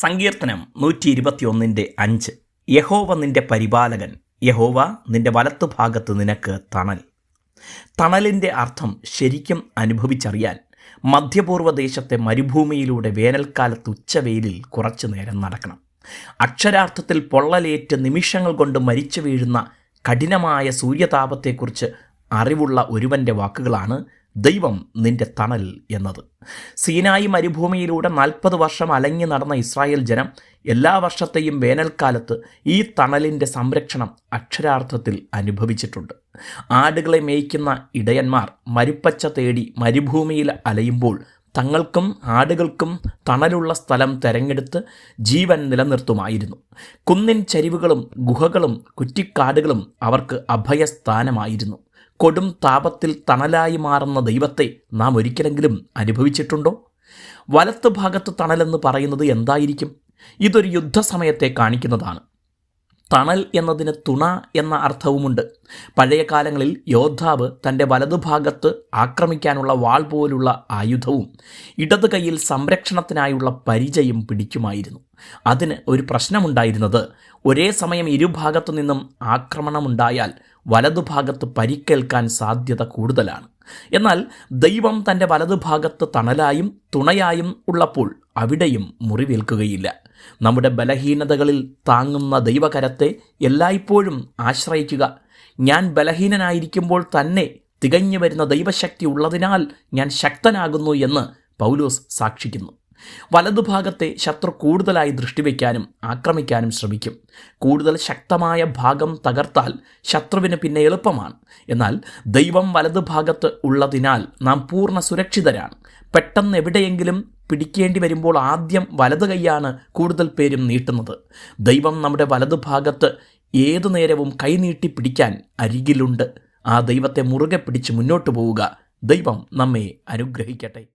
സങ്കീർത്തനം നൂറ്റി ഇരുപത്തിയൊന്നിന്റെ അഞ്ച്. യഹോവ നിന്റെ പരിപാലകൻ യഹോവ നിന്റെ വലത്തുഭാഗത്ത് നിനക്ക് തണൽ. തണലിന്റെ അർത്ഥം ശരിക്കും അനുഭവിച്ചറിയാൻ മധ്യപൂർവ ദേശത്തെ മരുഭൂമിയിലൂടെ വേനൽക്കാലത്ത് ഉച്ചവെയിലിൽ കുറച്ചു നേരം നടക്കണം. അക്ഷരാർത്ഥത്തിൽ പൊള്ളലേറ്റ് നിമിഷങ്ങൾ കൊണ്ട് മരിച്ചു വീഴുന്ന കഠിനമായ സൂര്യതാപത്തെക്കുറിച്ച് അറിവുള്ള ഒരുവന്റെ വാക്കുകളാണ് ദൈവം നിന്റെ തണൽ എന്നത്. സീനായി മരുഭൂമിയിലൂടെ നാൽപ്പത് വർഷം അലഞ്ഞു നടന്ന ഇസ്രായേൽ ജനം എല്ലാ വർഷത്തെയും വേനൽക്കാലത്ത് ഈ തണലിന്റെ സംരക്ഷണം അക്ഷരാർത്ഥത്തിൽ അനുഭവിച്ചിട്ടുണ്ട്. ആടുകളെ മേയ്ക്കുന്ന ഇടയന്മാർ മരുപ്പച്ച തേടി മരുഭൂമിയിൽ അലയുമ്പോൾ തങ്ങൾക്കും ആടുകൾക്കും തണലുള്ള സ്ഥലം തെരഞ്ഞെടുത്ത് ജീവൻ നിലനിർത്തുമായിരുന്നു. കുന്നിൻ ചരിവുകളും ഗുഹകളും കുറ്റിക്കാടുകളും അവർക്ക് അഭയസ്ഥാനമായിരുന്നു. കൊടും താപത്തിൽ തണലായി മാറുന്ന ദൈവത്തെ നാം ഒരിക്കലെങ്കിലും അനുഭവിച്ചിട്ടുണ്ടോ? വലത്ത് ഭാഗത്ത് തണലെന്ന് പറയുന്നത് എന്തായിരിക്കും? ഇതൊരു യുദ്ധസമയത്തെ കാണിക്കുന്നതാണ്. തണൽ എന്നതിന് തുണ എന്ന അർത്ഥവുമുണ്ട്. പഴയ കാലങ്ങളിൽ യോദ്ധാവ് തന്റെ വലതുഭാഗത്ത് ആക്രമിക്കാനുള്ള വാൾ പോലുള്ള ആയുധവും ഇടത് കൈയിൽ സംരക്ഷണത്തിനായുള്ള പരിചയം പിടിക്കുമായിരുന്നു. അതിന് ഒരു പ്രശ്നമുണ്ടായിരുന്നത് ഒരേ സമയം ഇരുഭാഗത്തു നിന്നും ആക്രമണമുണ്ടായാൽ വലതുഭാഗത്ത് പരിക്കേൽക്കാൻ സാധ്യത കൂടുതലാണ്. എന്നാൽ ദൈവം തന്റെ വലതുഭാഗത്ത് തണലായും തുണയായും ഉള്ളപ്പോൾ അവിടെയും മുറിവേൽക്കുകയില്ല. നമ്മുടെ ബലഹീനതകളിൽ താങ്ങുന്ന ദൈവകരത്തെ എല്ലായ്പ്പോഴും ആശ്രയിക്കുക. ഞാൻ ബലഹീനനായിരിക്കുമ്പോൾ തന്നെ തികഞ്ഞു വരുന്ന ദൈവശക്തി ഉള്ളതിനാൽ ഞാൻ ശക്തനാകുന്നു എന്ന് പൗലോസ് സാക്ഷിക്കുന്നു. വലതുഭാഗത്തെ ശത്രു കൂടുതലായി ദൃഷ്ടിവെക്കാനും ആക്രമിക്കാനും ശ്രമിക്കും. കൂടുതൽ ശക്തമായ ഭാഗം തകർത്താൽ ശത്രുവിന് പിന്നെ എളുപ്പമാണ്. എന്നാൽ ദൈവം വലതുഭാഗത്ത് ഉള്ളതിനാൽ നാം പൂർണ സുരക്ഷിതരാണ്. പെട്ടെന്ന് എവിടെയെങ്കിലും പിടിക്കേണ്ടി വരുമ്പോൾ ആദ്യം വലത് കൈയാണ് കൂടുതൽ പേരും നീട്ടുന്നത്. ദൈവം നമ്മുടെ വലതുഭാഗത്ത് ഏതു നേരവും കൈനീട്ടി പിടിക്കാൻ അരികിലുണ്ട്. ആ ദൈവത്തെ മുറുകെ പിടിച്ച് മുന്നോട്ട് പോവുക ദൈവം നമ്മെ അനുഗ്രഹിക്കട്ടെ.